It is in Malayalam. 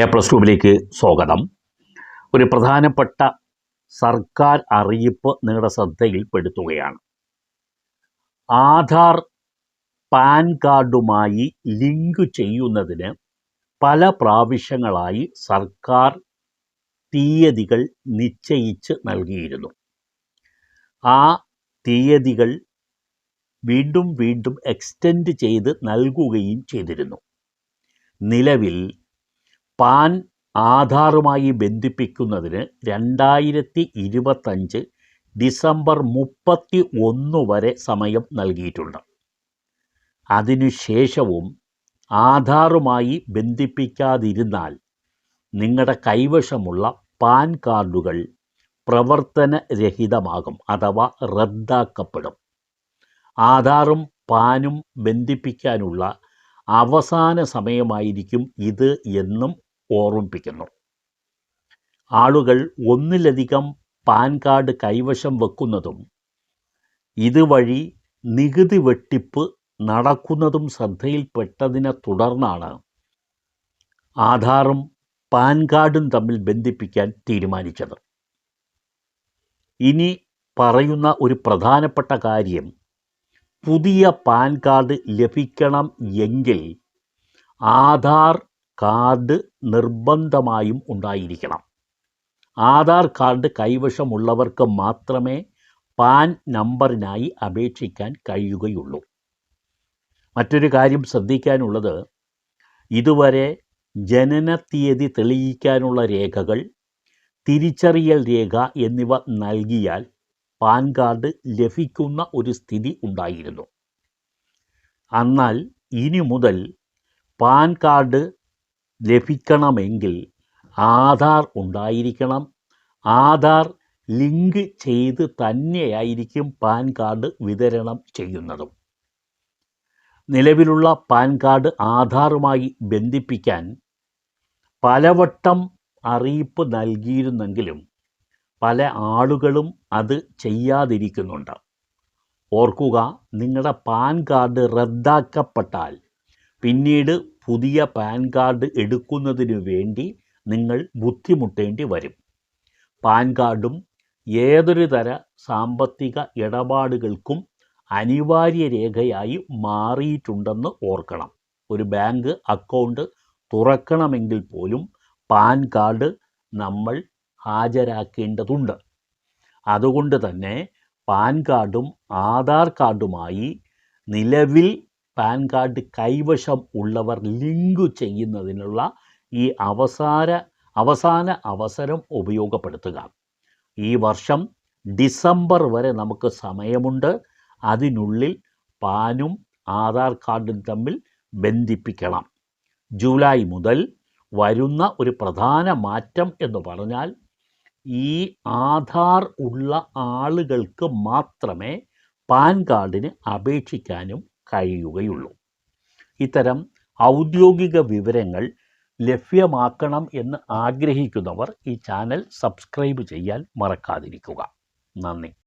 എ പ്ലസ് ടുവിലേക്ക് സ്വാഗതം. ഒരു പ്രധാനപ്പെട്ട സർക്കാർ അറിയിപ്പ് നിങ്ങളുടെ ശ്രദ്ധയിൽപ്പെടുത്തുകയാണ്. ആധാർ പാൻ കാർഡുമായി ലിങ്ക് ചെയ്യുന്നതിന് പല പ്രാവശ്യങ്ങളായി സർക്കാർ തീയതികൾ നിശ്ചയിച്ച് നൽകിയിരുന്നു. ആ തീയതികൾ വീണ്ടും വീണ്ടും എക്സ്റ്റെൻഡ് ചെയ്ത് നൽകുകയും ചെയ്തിരുന്നു. നിലവിൽ പാൻ ആധാറുമായി ബന്ധിപ്പിക്കുന്നതിന് രണ്ടായിരത്തി ഇരുപത്തഞ്ച് ഡിസംബർ മുപ്പത്തി ഒന്ന് വരെ സമയം നൽകിയിട്ടുണ്ട്. അതിനുശേഷവും ആധാറുമായി ബന്ധിപ്പിക്കാതിരുന്നാൽ നിങ്ങളുടെ കൈവശമുള്ള പാൻ കാർഡുകൾ പ്രവർത്തനരഹിതമാകും അഥവാ റദ്ദാക്കപ്പെടും. ആധാറും പാനും ബന്ധിപ്പിക്കാനുള്ള അവസാന സമയമായിരിക്കും ഇത് എന്നും ഓർമ്മിപ്പിക്കുന്നു. ആളുകൾ ഒന്നിലധികം പാൻ കാർഡ് കൈവശം വെക്കുന്നതും ഇതുവഴി നികുതി വെട്ടിപ്പ് നടക്കുന്നതും ശ്രദ്ധയിൽപ്പെട്ടതിനെ തുടർന്നാണ് ആധാറും പാൻ കാർഡും തമ്മിൽ ബന്ധിപ്പിക്കാൻ തീരുമാനിച്ചത്. ഇനി പറയുന്ന ഒരു പ്രധാനപ്പെട്ട കാര്യം പുതിയ പാൻ കാർഡ് ലഭിക്കണം എങ്കിൽ ആധാർ കാർഡ് നിർബന്ധമായും ഉണ്ടായിരിക്കണം. ആധാർ കാർഡ് കൈവശമുള്ളവർക്ക് മാത്രമേ പാൻ നമ്പറിനായി അപേക്ഷിക്കാൻ കഴിയുകയുള്ളൂ. മറ്റൊരു കാര്യം ശ്രദ്ധിക്കാനുള്ളത് ഇതുവരെ ജനന തീയതി തെളിയിക്കാനുള്ള രേഖകൾ തിരിച്ചറിയൽ രേഖ എന്നിവ നൽകിയാൽ പാൻ കാർഡ് ലഭിക്കുന്ന ഒരു സ്ഥിതി ഉണ്ടായിരുന്നു. എന്നാൽ ഇനി മുതൽ പാൻ കാർഡ് ലഭിക്കണമെങ്കിൽ ആധാർ ഉണ്ടായിരിക്കണം. ആധാർ ലിങ്ക് ചെയ്ത് തന്നെയായിരിക്കും പാൻ കാർഡ് വിതരണം ചെയ്യുന്നതും. നിലവിലുള്ള പാൻ കാർഡ് ആധാറുമായി ബന്ധിപ്പിക്കാൻ പലവട്ടം അറിയിപ്പ് നൽകിയിരുന്നെങ്കിലും പല ആളുകളും അത് ചെയ്യാതിരിക്കുന്നുണ്ട്. ഓർക്കുക നിങ്ങളുടെ പാൻ കാർഡ് റദ്ദാക്കപ്പെട്ടാൽ പിന്നീട് പുതിയ പാൻ കാർഡ് എടുക്കുന്നതിന് വേണ്ടി നിങ്ങൾ ബുദ്ധിമുട്ടേണ്ടി വരും. പാൻ കാർഡും ഏതൊരു തര സാമ്പത്തിക ഇടപാടുകൾക്കും അനിവാര്യ രേഖയായി മാറിയിട്ടുണ്ടെന്ന് ഓർക്കണം. ഒരു ബാങ്ക് അക്കൗണ്ട് തുറക്കണമെങ്കിൽ പോലും പാൻ കാർഡ് നമ്മൾ ഹാജരാക്കേണ്ടതുണ്ട്. അതുകൊണ്ട് തന്നെ പാൻ കാർഡും ആധാർ കാർഡുമായി നിലവിൽ പാൻ കാർഡ് കൈവശം ഉള്ളവർ ലിങ്ക് ചെയ്യുന്നതിനുള്ള ഈ അവസാന അവസാന അവസരം ഉപയോഗപ്പെടുത്തുക. ഈ വർഷം ഡിസംബർ വരെ നമുക്ക് സമയമുണ്ട്. അതിനുള്ളിൽ പാനും ആധാർ കാർഡും തമ്മിൽ ബന്ധിപ്പിക്കണം. ജൂലൈ മുതൽ വരുന്ന ഒരു പ്രധാന മാറ്റം എന്ന് പറഞ്ഞാൽ ഈ ആധാർ ഉള്ള ആളുകൾക്ക് മാത്രമേ പാൻ കാർഡിന് അപേക്ഷിക്കാനും കഴിയുകയുള്ളൂ. ഇത്തരം ഔദ്യോഗിക വിവരങ്ങൾ ലഭ്യമാക്കണം എന്ന് ആഗ്രഹിക്കുന്നവർ ഈ ചാനൽ സബ്സ്ക്രൈബ് ചെയ്യാൻ മറക്കാതിരിക്കുക. നന്ദി.